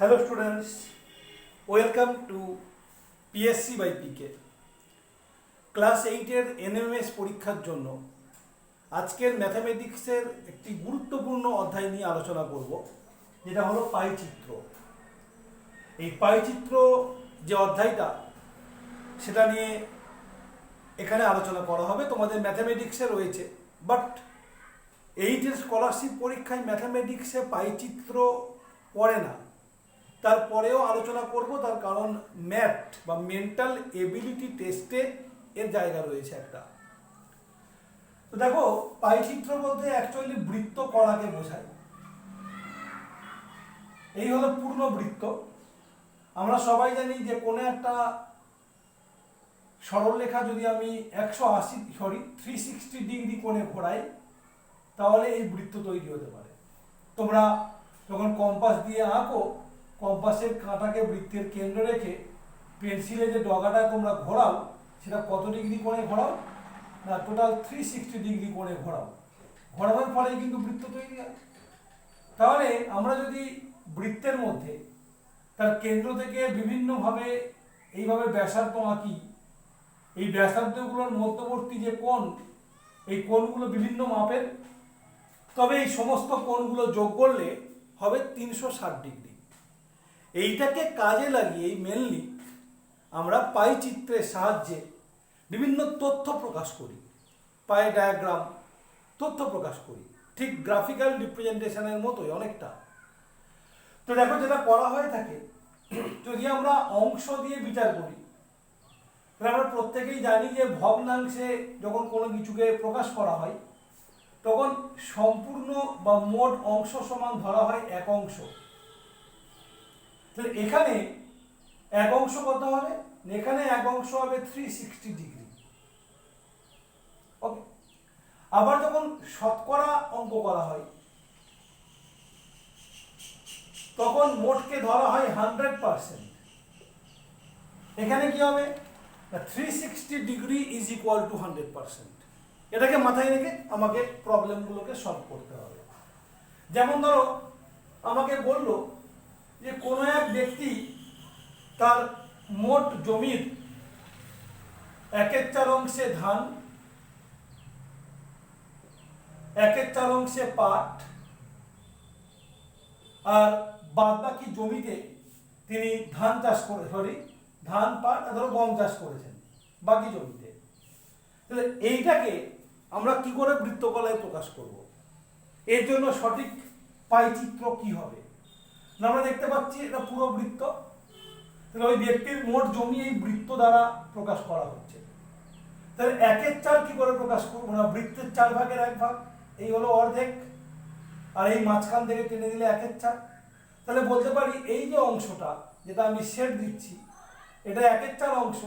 Hello students, welcome to PSC by PK. Class এইটের NMS পরীক্ষার জন্য আজকের ম্যাথামেটিক্সের একটি গুরুত্বপূর্ণ অধ্যায় নিয়ে আলোচনা করব যেটা হলো পাইচিত্র। এই পাইচিত্র যে অধ্যায়টা সেটা নিয়ে এখানে আলোচনা করা হবে। তোমাদের ম্যাথামেটিক্সে রয়েছে বাট এইটের স্কলারশিপ পরীক্ষায় ম্যাথামেটিক্সে পাইচিত্র পড়ে না। তারপরেও আলোচনা করব, তার কারণ ম্যাথ বা মেন্টাল এবিলিটি টেস্টে এর জায়গা রয়েছে একটা। তো দেখো, পাইচিত্র বলতে অ্যাকচুয়ালি বৃত্ত করাকে বোঝায়। এই হলো পূর্ণ বৃত্ত। আমরা সবাই জানি যে কোনো একটা সরলরেখা যদি আমি একশো আশি সরি থ্রি সিক্সটি ডিগ্রি কোণে ঘোরাই, তাহলে এই বৃত্ত তৈরি হতে পারে। তোমরা যখন কম্পাস দিয়ে আঁকো কম্পাসের কাঁটাকে বৃত্তের কেন্দ্র রেখে পেন্সিলে যে ডগাটা তোমরা ঘোরাও, সেটা কত ডিগ্রি কোণে ঘোরাও? না টোটাল থ্রি সিক্সটি ডিগ্রি কোণে ঘোরাও। ঘোরানোর ফলেই কিন্তু বৃত্ত তৈরি হয়। তাহলে আমরা যদি বৃত্তের মধ্যে, তার কেন্দ্র থেকে বিভিন্নভাবে এইভাবে ব্যাসার্ধ আঁকি, এই ব্যাসার্ধগুলোর মধ্যবর্তী যে কোণ, এই কোণগুলো বিভিন্ন মাপের, তবে এই সমস্ত কোণগুলো যোগ করলে হবে তিনশো ষাট ডিগ্রি। এইটাকে কাজে লাগিয়ে মেনলি আমরা পাই চিত্রের সাহায্যে বিভিন্ন তথ্য প্রকাশ করি, পাই ডায়াগ্রাম তথ্য প্রকাশ করি, ঠিক গ্রাফিক্যাল রিপ্রেজেন্টেশনের মতোই অনেকটা। তো দেখো যেটা করা হয়ে থাকে, যদি আমরা অংশ দিয়ে বিচার করি, তাহলে আমরা প্রত্যেকেই জানি যে ভগ্নাংশে যখন কোনো কিছুকে প্রকাশ করা হয়, তখন সম্পূর্ণ বা মোট অংশ সমান ধরা হয় এক অংশ। তাহলে এখানে এক অংশ কত হবে? এখানে এক অংশ হবে থ্রি সিক্সটি ডিগ্রি ওকে আবার যখন শতকরা অঙ্ক করা হয়, তখন মোটকে ধরা হয় হান্ড্রেড পার্সেন্ট এখানে কি হবে? Three sixty degree is equal to hundred percent এটাকে মাথায় রেখে আমাকে প্রবলেমগুলোকে সলভ করতে হবে। যেমন ধরো, আমাকে বলল যে কোনো এক ব্যক্তি তার মোট জমির একের চার অংশে ধান, একের চার অংশে পাট, আর বাদ বাকি জমিতে তিনি ধান চাষ করে সরি ধান, পাট, আর ধরো গম চাষ করেছেন, বাকি জমিতে। তাহলে এইটাকে আমরা কি করে বৃত্তকলায় প্রকাশ করব? এর জন্য সঠিক পাইচিত্র কি হবে? আমরা দেখতে পাচ্ছি এটা পুরো বৃত্ত। তাহলে ওই ব্যক্তির মোট জমি এই বৃত্ত দ্বারা প্রকাশ করা হচ্ছে। তাহলে একের চার কি করে প্রকাশ করব? না, বৃত্তের চার ভাগের এক ভাগ, এই হলো অর্ধেক, আর এই মাঝখান থেকে টেনে দিলে একের চার তাহলে বলতে পারি এই যে অংশটা, যেটা আমি সেট দিচ্ছি, এটা একের চার অংশ,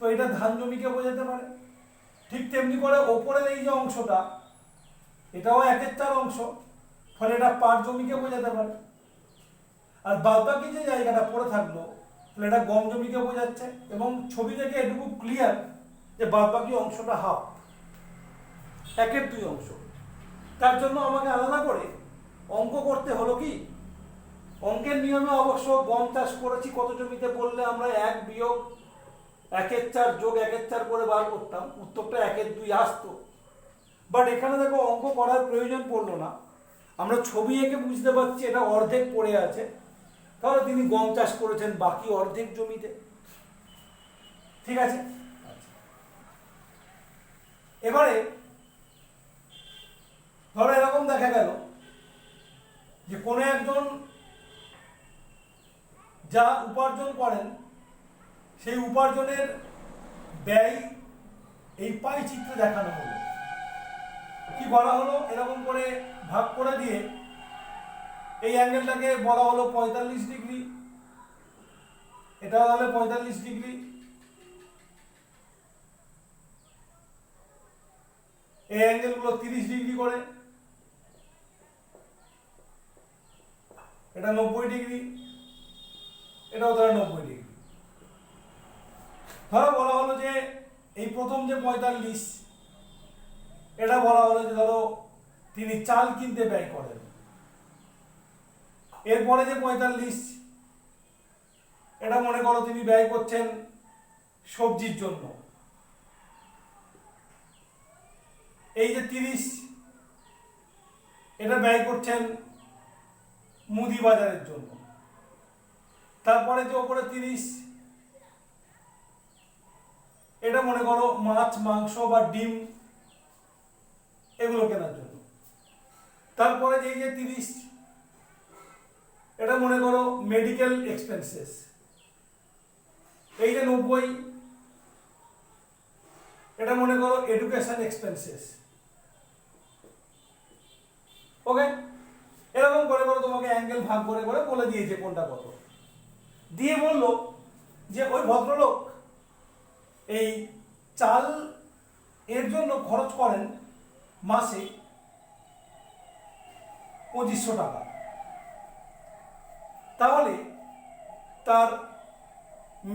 তো এটা ধান জমিকে বোঝাতে পারে। ঠিক তেমনি করে ওপরের এই যে অংশটা, এটাও একের চার অংশ, ফলে এটা পাট জমিকে বোঝাতে পারে। আর বাদবাকি যে জায়গাটা পড়ে থাকল, তাহলে এটা গম জমিকে বোঝাচ্ছে এবং ছবি থেকে এটুকু ক্লিয়ার যে বাদবাকি অংশটা হাফ একের দুই অংশ। তার জন্য আমাকে আলাদা করে অঙ্ক করতে হলো কি? অঙ্কের নিয়মে অবশ্য গম চাষ করেছি, কত জমিতে বললে আমরা এক বিয়োগ একের চার যোগ একের চার করে বার করতাম, উত্তরটা একের দুই আসতো। বাট এখানে দেখো অঙ্ক করার প্রয়োজন পড়ল না। আমরা ছবি এঁকে বুঝতে পারছি, এটা অর্ধেক পড়ে আছে। তাহলে তিনি গম চাষ করেছেন বাকি অর্ধেক জমিতে। ঠিক আছে। এবারে ধরো এরকম দেখা গেল যে কোনো একজন যা উপার্জন করেন, সেই উপার্জনের ব্যয় এই পাই চিত্র দেখানো হলো। কি বলা হলো? এরকম করে ভাগ করে দিয়ে এই অ্যাঙ্গেলটাকে বলা হলো পঁয়তাল্লিশ ডিগ্রি। এটা হলে পঁয়তাল্লিশ ডিগ্রি। এই অ্যাঙ্গেলগুলো তিরিশ ডিগ্রি করে। এটা নব্বই ডিগ্রি। এটাও ধরো নব্বই ডিগ্রি। ধরো বলা হলো যে এই প্রথম যে পঁয়তাল্লিশ, এটা বলা হলো যে ধরো তিনি চাল কিনতে ব্যয় করেন। এরপরে যে পঁয়তাল্লিশ, এটা মনে করো তিনি ব্যয় করছেন সবজির জন্য। এই যে তিরিশ, এটা ব্যয় করছেন মুদি বাজারের জন্য। তারপরে যে ওপরে তিরিশ, এটা মনে করো মাছ, মাংস বা ডিম, এগুলো কেনার জন্য। তারপরে যে এই যে তিরিশ এটা মনে করো মেডিকেল এক্সপেন্সেস এই যে নব্বই। এটা মনে করো এডুকেশন এক্সপেন্সেস ওকে এরকম করে করে তোমাকে অ্যাঙ্গেল ভাগ করে করে বলে দিয়েছে কোনটা কত। দিয়ে বলল যে ওই ভদ্রলোক এই চাল এর জন্য খরচ করেন মাসে পঁচিশশো টাকা। তাহলে তার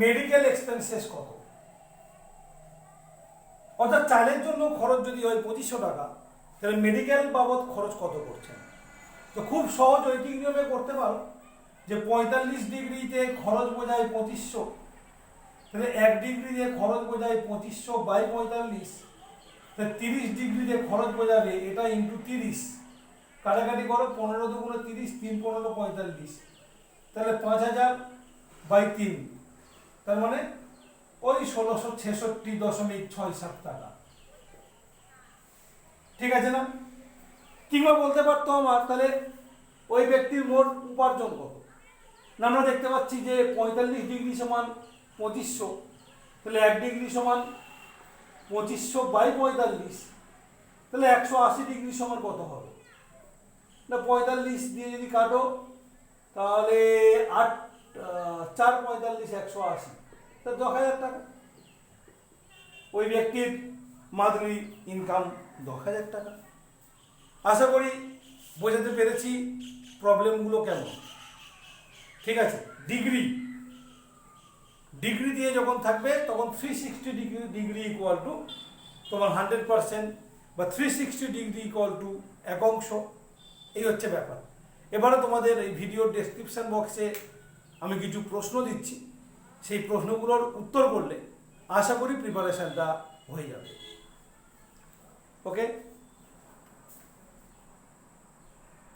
মেডিকেল এক্সপেন্সেস কত? অর্থাৎ চালের জন্য খরচ যদি হয় পঁচিশশো টাকা, তাহলে মেডিকেল বাবদ খরচ কত করছেন? তো খুব সহজ ঐকিক নিয়মে করতে পারো যে পঁয়তাল্লিশ ডিগ্রিতে খরচ বোঝায় পঁচিশশো, তাহলে এক ডিগ্রিতে খরচ বোঝায় পঁচিশশো বাই পঁয়তাল্লিশ, তাহলে তিরিশ ডিগ্রিতে খরচ বোঝাবে এটা ইন্টু তিরিশ। কাটাকাটি করো, পনেরো দুগুণে তিরিশ, তিন পনেরো পঁয়তাল্লিশ। তাহলে পাঁচ হাজার বাই তিন। তার মানে ওই ষোলোশো ছেষট্টি দশমিক ছয় সাত টাকা। ঠিক আছে না? কিংবা বলতে পারতো আমার, তাহলে ওই ব্যক্তির মোট উপার্জন কত? আমরা দেখতে পাচ্ছি যে পঁয়তাল্লিশ ডিগ্রি সমান পঁচিশশো। তাহলে এক ডিগ্রি সমান পঁচিশশো বাই পঁয়তাল্লিশ, তাহলে একশো আশি ডিগ্রি সমান কত হবে? না, পঁয়তাল্লিশ দিয়ে যদি কাটো তাহলে আট চার পঁয়তাল্লিশ একশো আশি। তা দশ হাজার টাকা। ওই ব্যক্তির মাদুরি ইনকাম দশ হাজার টাকা। আশা করি বোঝাতে পেরেছি প্রবলেমগুলো কেমন। ঠিক আছে ডিগ্রি ডিগ্রি দিয়ে যখন থাকবে, তখন three sixty degree degree equal to তোমার হান্ড্রেড পারসেন্ট বা three sixty degree equal to এক অংশ। এই হচ্ছে ব্যাপার। এবারে তোমাদের এই ভিডিওর ডেসক্রিপশান বক্সে আমি কিছু প্রশ্ন দিচ্ছি। সেই প্রশ্নগুলোর উত্তর করলে আশা করি প্রিপারেশানটা হয়ে যাবে। ওকে